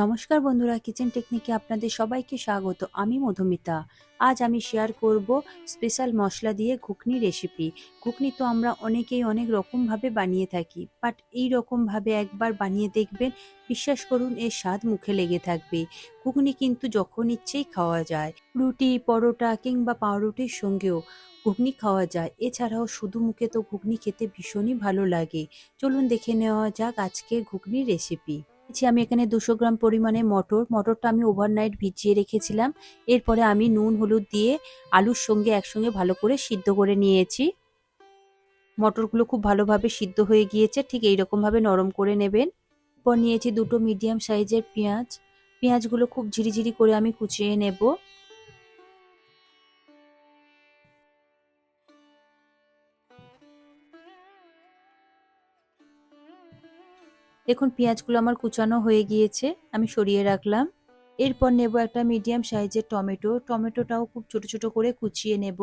নমস্কার বন্ধুরা কিচেন টেকনিকে আপনাদের সবাইকে স্বাগত। আমি মধুমিতা। আজ আমি শেয়ার করব স্পেশাল মশলা দিয়ে ঘুগনি রেসিপি ঘুগনি তো আমরা অনেকেই অনেক রকমভাবে বানিয়ে থাকি বাট এই রকমভাবে একবার বানিয়ে দেখবেন, বিশ্বাস করুন এর স্বাদ মুখে লেগে থাকবে। ঘুগনি কিন্তু যখন ইচ্ছেই খাওয়া যায়, রুটি, পরোটা কিংবা পাউরুটির সঙ্গেও ঘুগনি খাওয়া যায়। এছাড়াও শুধু মুখে তো ঘুগনি খেতে ভীষণই ভালো লাগে। চলুন দেখে নেওয়া যাক আজকের ঘুগনির রেসিপি নিয়েছি আমি এখানে দুশো গ্রাম পরিমাণে মটর। মটরটা আমি ওভারনাইট ভিজিয়ে রেখেছিলাম। এরপরে আমি নুন, হলুদ দিয়ে আলুর সঙ্গে একসঙ্গে ভালো করে সিদ্ধ করে নিয়েছি। মটরগুলো খুব ভালোভাবে সিদ্ধ হয়ে গিয়েছে, ঠিক এইরকমভাবে নরম করে নেবেন। এরপর নিয়েছি দুটো মিডিয়াম সাইজের পেঁয়াজ। পেঁয়াজগুলো খুব ঝিরিঝিরি করে আমি কুচিয়ে নেব। দেখুন, পেঁয়াজগুলো আমার কুচানো হয়ে গিয়েছে, আমি সরিয়ে রাখলাম। এরপর নেব একটা মিডিয়াম সাইজের টমেটো। টমেটোটাও খুব ছোট ছোট করে কুচিয়ে নেব।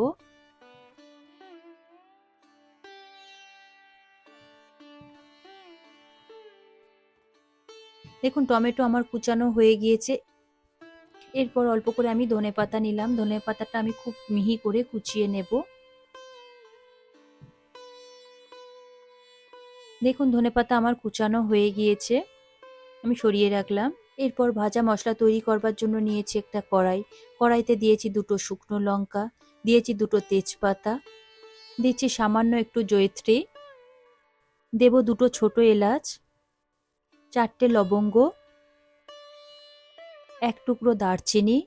দেখুন, টমেটো আমার কুচানো হয়ে গিয়েছে। এরপর অল্প করে আমি ধনে পাতা নিলাম। ধনে পাতাটা আমি খুব মিহি করে কুচিয়ে নেব। দেখুন ধনেপাতা আমার কুচানো হয়ে গিয়েছে। আমি সরিয়ে রাখলাম। এরপর ভাজা মশলা তৈরি করবার জন্য নিয়েছি একটা কড়াই। কড়াইতে দিয়েছি দুটো শুকনো লঙ্কা, দিয়েছি দুটো তেজপাতা, দিচ্ছি সামান্য একটু জয়ত্রী, দেব দুটো ছোট এলাচ, চারটে লবঙ্গ, এক টুকরো দারচিনি,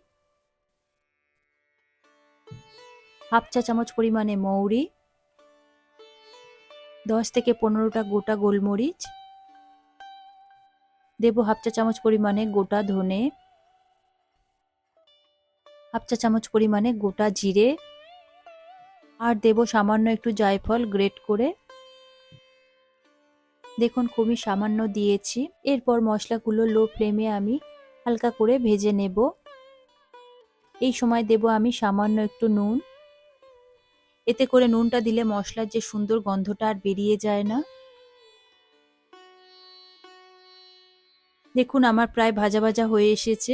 হাফ চা চামচ পরিমাণে মৌরি দশ থেকে পনেরোটা গোটা গোলমরিচ, দেবো হাফ চা চামচ পরিমাণে গোটা ধনে, হাফ চা চামচ পরিমাণে গোটা জিরে, আর দেব সামান্য একটু জায়ফল গ্রেট করে। দেখুন খুবই সামান্য দিয়েছি। এরপর মশলাগুলো লো ফ্লেমে আমি হালকা করে ভেজে নেব। এই সময় দেব আমি সামান্য একটু নুন এতে করে নুনটা দিলে মশলার যে সুন্দর গন্ধটা আর বেরিয়ে যায় না। দেখুন, আমার প্রায় ভাজা ভাজা হয়ে এসেছে।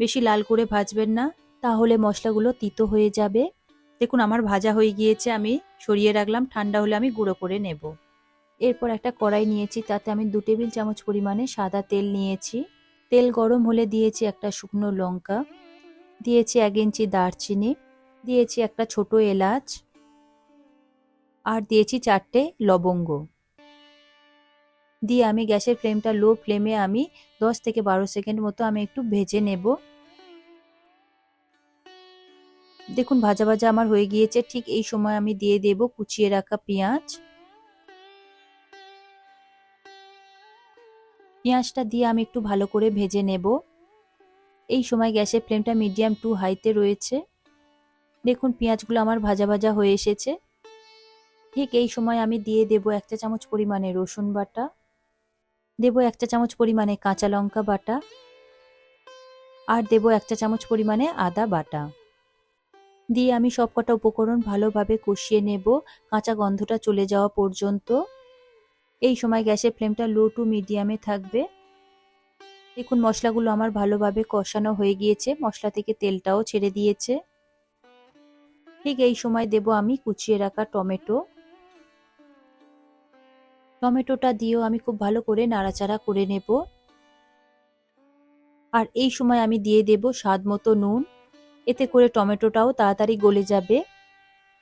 বেশি লাল করে ভাজবেন না, তাহলে মশলাগুলো তিতো হয়ে যাবে। দেখুন, আমার ভাজা হয়ে গিয়েছে, আমি সরিয়ে রাখলাম, ঠান্ডা হলে আমি গুঁড়ো করে নেব। এরপর একটা কড়াই নিয়েছি, তাতে আমি দু টেবিল চামচ পরিমাণে সাদা তেল নিয়েছি। তেল গরম হলে দিয়েছি একটা শুকনো লঙ্কা, দিয়েছি এক ইঞ্চি দারচিনি, দিয়েছি একটা ছোট এলাচ আর দিয়েছি চারটে লবঙ্গ। দিয়ে আমি গ্যাসের ফ্লেমটা লো ফ্লেমে আমি দশ থেকে বারো সেকেন্ড মতো আমি একটু ভেজে নেব। দেখুন ভাজা ভাজা আমার হয়ে গিয়েছে, ঠিক এই সময় আমি দিয়ে দেব কুচিয়ে রাখা পেঁয়াজ। পেঁয়াজটা দিয়ে আমি একটু ভালো করে ভেজে নেব। এই সময় গ্যাসের ফ্লেমটা মিডিয়াম টু হাইতে রয়েছে। দেখুন পেঁয়াজগুলো আমার ভাজা ভাজা হয়ে এসেছে। ঠিক এই সময় আমি দিয়ে দেব এক চা চামচ পরিমাণে রসুন বাটা। দেব এক চা চামচ পরিমাণে কাঁচা লঙ্কা বাটা। আর দেব এক চা চামচ পরিমাণে আদা বাটা। দিয়ে আমি সবকটা উপকরণ ভালোভাবে কষিয়ে নেব। কাঁচা গন্ধটা চলে যাওয়া পর্যন্ত। এই সময় গ্যাসের ফ্লেমটা লো টু মিডিয়ামে থাকবে। দেখুন, মশলাগুলো আমার ভালোভাবে কষানো হয়ে গিয়েছে। মশলা থেকে তেলটাও ছেড়ে দিয়েছে। ঠিক এই সময় দেব আমি কুচিয়ে রাখা টমেটো। টমেটোটা দিয়েও আমি খুব ভালো করে নাড়াচাড়া করে নেব। আর এই সময় আমি দিয়ে দেব স্বাদ মতো নুন। এতে করে টমেটোটাও তাড়াতাড়ি গলে যাবে।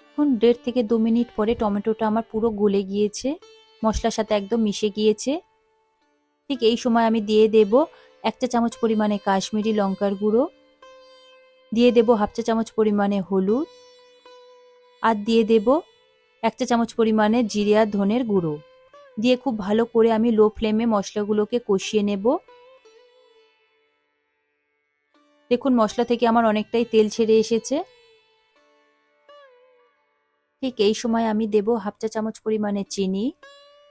এখন দেড় থেকে দু মিনিট পরে টমেটোটা আমার পুরো গলে গিয়েছে। মশলার সাথে একদম মিশে গিয়েছে। ঠিক এই সময় আমি দিয়ে দেব এক চা চামচ পরিমাণে কাশ্মীরি লঙ্কার গুঁড়ো। দিয়ে দেব হাফ চা চামচ পরিমাণে হলুদ। আর দিয়ে দেব এক চা চামচ পরিমাণে জিরে আর ধনের গুঁড়ো। দিয়ে খুব ভালো করে আমি লো ফ্লেমে মশলাগুলোকে কষিয়ে নেব। দেখুন, মশলা থেকে আমার অনেকটাই তেল ছেড়ে এসেছে। ঠিক এই সময় আমি দেব হাফ চা চামচ পরিমাণে চিনি।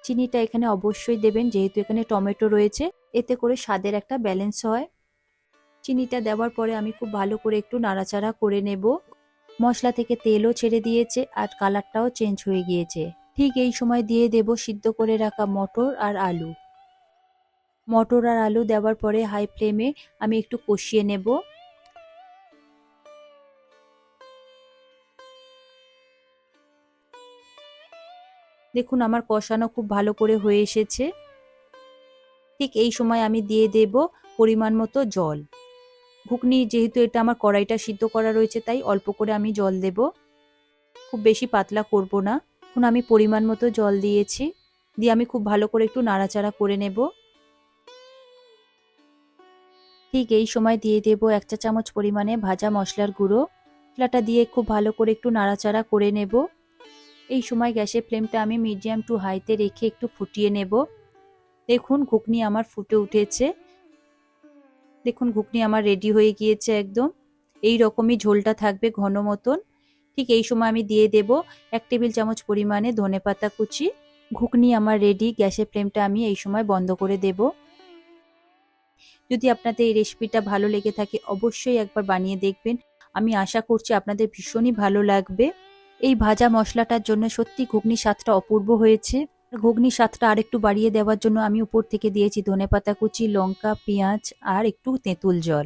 চিনিটা এখানে অবশ্যই দেবেন, যেহেতু এখানে টমেটো রয়েছে। এতে করে স্বাদের একটা ব্যালেন্স হয়। চিনিটা দেওয়ার পরে আমি খুব ভালো করে একটু নাড়াচাড়া করে নেব। মশলা থেকে তেলও ছেড়ে দিয়েছে আর কালারটাও চেঞ্জ হয়ে গিয়েছে। ঠিক এই সময় দিয়ে দেব সিদ্ধ করে রাখা মটর আর আলু। মটর আর আলু দেওয়ার পরে হাই ফ্লেমে আমি একটু কষিয়ে নেব। দেখুন আমার কষানো খুব ভালো করে হয়ে এসেছে। ঠিক এই সময় আমি দিয়ে দেব পরিমাণ মতো জল। ঘুগনি যেহেতু এটা আমার কড়াইটা সিদ্ধ করা রয়েছে তাই অল্প করে আমি জল দেব। খুব বেশি পাতলা করব না। এখন আমি পরিমাণ মতো জল দিয়েছি। দিয়ে আমি খুব ভালো করে একটু নাড়াচাড়া করে নেব। ঠিক এই সময় দিয়ে দেব এক চা চামচ পরিমাণে ভাজা মশলার গুঁড়ো। মশলাটা দিয়ে খুব ভালো করে একটু নাড়াচাড়া করে নেব। এই সময় গ্যাসের ফ্লেমটা আমি মিডিয়াম টু হাইতে রেখে একটু ফুটিয়ে নেব। দেখুন, ঘুগনি আমার ফুটে উঠেছে। দেখুন, ঘুগনি আমার রেডি হয়ে গিয়েছে একদম। এই রকমই ঝোলটা থাকবে ঘন মতন। ঠিক এই সময় আমি দিয়ে দেব এক টেবিল চামচ পরিমাণে ধনে পাতা কুচি, ঘুগনি আমার রেডি গ্যাসের ফ্লেমটা আমি এই সময় বন্ধ করে দেব। যদি আপনাদের এই রেসিপিটা ভালো লেগে থাকে, অবশ্যই একবার বানিয়ে দেখবেন। আমি আশা করছি আপনাদের ভীষণই ভালো লাগবে। এই ভাজা মশলাটার জন্য সত্যি ঘুগনি স্বাদটা অপূর্ব হয়েছে। ঘুগনি স্বাদটা আরেকটু বাড়িয়ে দেওয়ার জন্য আমি উপর থেকে দিয়েছি ধনেপাতা কুচি, লঙ্কা, পেঁয়াজ আর একটু তেঁতুল জল।